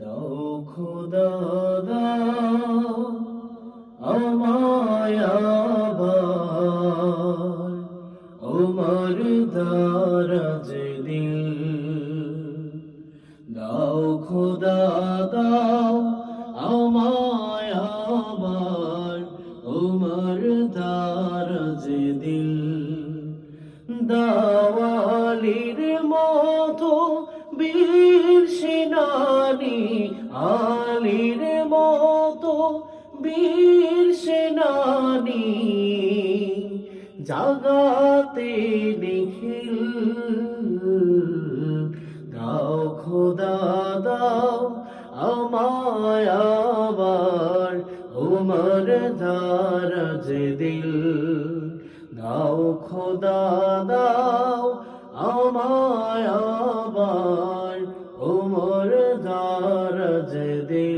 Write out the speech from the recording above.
দাও খোদা, দাও আমায় আবার। ওমর দারাজ দিল দাও খোদা, দাও আমায় আবার। ওমর দারাজ দাওয়ালির মতো বীর সেনানি আলির মতো বীর সেনানি জাগাতে নিখিল। দাও খোদা, দাও আমায় উমর দারাজ দিল। দাও খোদা, দাও আমায় উমর দারাজ দিল